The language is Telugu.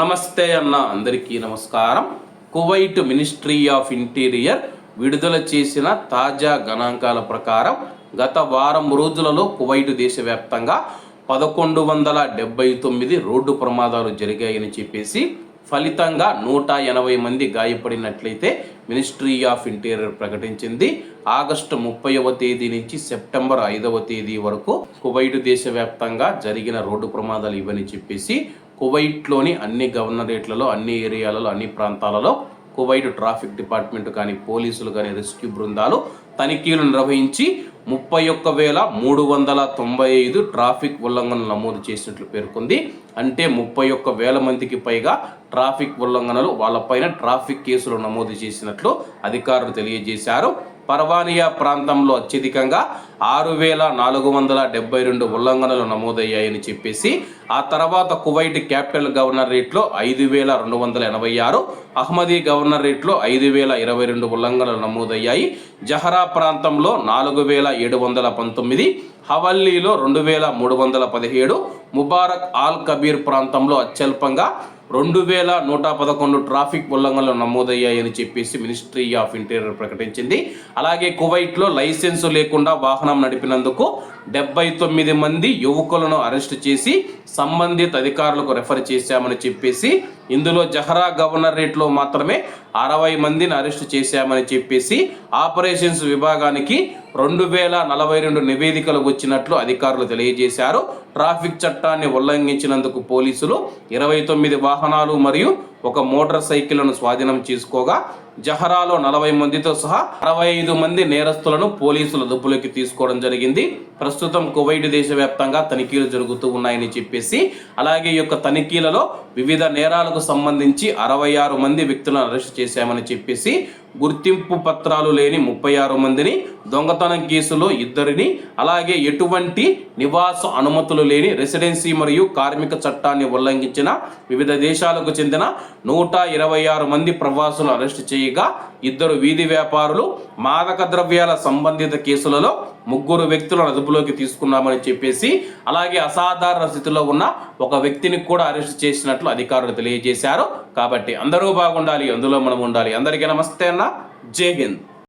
నమస్తే అన్న అందరికీ నమస్కారం. కువైట్ మినిస్ట్రీ ఆఫ్ ఇంటీరియర్ విడుదల చేసిన తాజా గణాంకాల ప్రకారం గత వారం రోజులలో కువైట్ దేశవ్యాప్తంగా పదకొండు వందల డెబ్బై తొమ్మిది రోడ్డు ప్రమాదాలు జరిగాయని చెప్పేసి ఫలితంగా నూట ఎనభై మంది గాయపడినట్లయితే మినిస్ట్రీ ఆఫ్ ఇంటీరియర్ ప్రకటించింది. ఆగస్టు ముప్పైవ తేదీ నుంచి సెప్టెంబర్ ఐదవ తేదీ వరకు కువైట్ దేశవ్యాప్తంగా జరిగిన రోడ్డు ప్రమాదాలు ఇవని చెప్పేసి కువైట్లోని అన్ని గవర్నరేట్లలో అన్ని ఏరియాలలో అన్ని ప్రాంతాలలో కువైట్ ట్రాఫిక్ డిపార్ట్మెంట్ కానీ పోలీసులు కానీ రెస్క్యూ బృందాలు తనిఖీలు నిర్వహించి ముప్పై ఒక్క వేల మూడు వందల తొంభై ఐదు ట్రాఫిక్ ఉల్లంఘనలు నమోదు చేసినట్లు పేర్కొంది. అంటే ముప్పై ఒక్క వేల మందికి పైగా ట్రాఫిక్ ఉల్లంఘనలు వాళ్ళపైన ట్రాఫిక్ కేసులు నమోదు చేసినట్లు అధికారులు తెలియజేశారు. పర్వానియా ప్రాంతంలో అత్యధికంగా ఆరు వేల నాలుగు వందల డెబ్బై రెండు ఉల్లంఘనలు నమోదయ్యాయని చెప్పేసి ఆ తర్వాత కువైట్ క్యాపిటల్ గవర్నర్ రేట్లో ఐదు వేల రెండు వందల ఎనభై ఆరు అహ్మదీ గవర్నర్ రేట్లో ఐదు వేల ఇరవై రెండు ఉల్లంఘనలు నమోదయ్యాయి. జహరా ప్రాంతంలో నాలుగు వేల ఏడు వందల పంతొమ్మిది హవల్లీలో రెండు వేల మూడు వందల పదిహేడు ముబారక్ ఆల్ కబీర్ ప్రాంతంలో అత్యల్పంగా రెండు వేల నూట పదకొండు ట్రాఫిక్ ఉల్లంఘనలు నమోదయ్యాయని చెప్పేసి మినిస్ట్రీ ఆఫ్ ఇంటీరియర్ ప్రకటించింది. అలాగే కువైట్లో లైసెన్సు లేకుండా వాహనం నడిపినందుకు డెబ్బై తొమ్మిది మంది యువకులను అరెస్ట్ చేసి సంబంధిత అధికారులకు రెఫర్ చేశామని చెప్పేసి ఇందులో జహరా గవర్నరేట్లో మాత్రమే అరవై మందిని అరెస్ట్ చేశామని చెప్పేసి ఆపరేషన్స్ విభాగానికి రెండు వేల నలభై రెండు నివేదికలు వచ్చినట్లు అధికారులు తెలియజేశారు. ట్రాఫిక్ చట్టాన్ని ఉల్లంఘించినందుకు పోలీసులు ఇరవై తొమ్మిది వాహనాలు మరియు ఒక మోటార్ సైకిళ్ళను స్వాధీనం చేసుకోగా జహరాలో నలభై మందితో సహా అరవై ఐదు మంది నేరస్తులను పోలీసుల దుబ్బులోకి తీసుకోవడం జరిగింది. ప్రస్తుతం కువైట్ దేశవ్యాప్తంగా తనిఖీలు జరుగుతూ ఉన్నాయని చెప్పేసి అలాగే ఈ యొక్క తనిఖీలలో వివిధ నేరాలకు సంబంధించి అరవై ఆరు మంది వ్యక్తులను అరెస్ట్ చేశామని చెప్పేసి గుర్తింపు పత్రాలు లేని ముప్పై ఆరు మందిని దొంగతనం కేసులో ఇద్దరిని అలాగే ఎటువంటి నివాస అనుమతులు లేని రెసిడెన్సీ మరియు కార్మిక చట్టాన్ని ఉల్లంఘించిన వివిధ దేశాలకు చెందిన నూట ఇరవై ఆరు మంది ప్రవాసులు అరెస్ట్ చేయగా ఇద్దరు వీధి వ్యాపారులు మాదక ద్రవ్యాల సంబంధిత కేసులలో ముగ్గురు వ్యక్తులను అదుపులోకి తీసుకున్నామని చెప్పేసి అలాగే అసాధారణ స్థితిలో ఉన్న ఒక వ్యక్తిని కూడా అరెస్ట్ చేసినట్లు అధికారులు తెలియజేశారు. కాబట్టి అందరూ బాగుండాలి అందులో మనం ఉండాలి. అందరికీ నమస్తే అన్న. జై హింద్.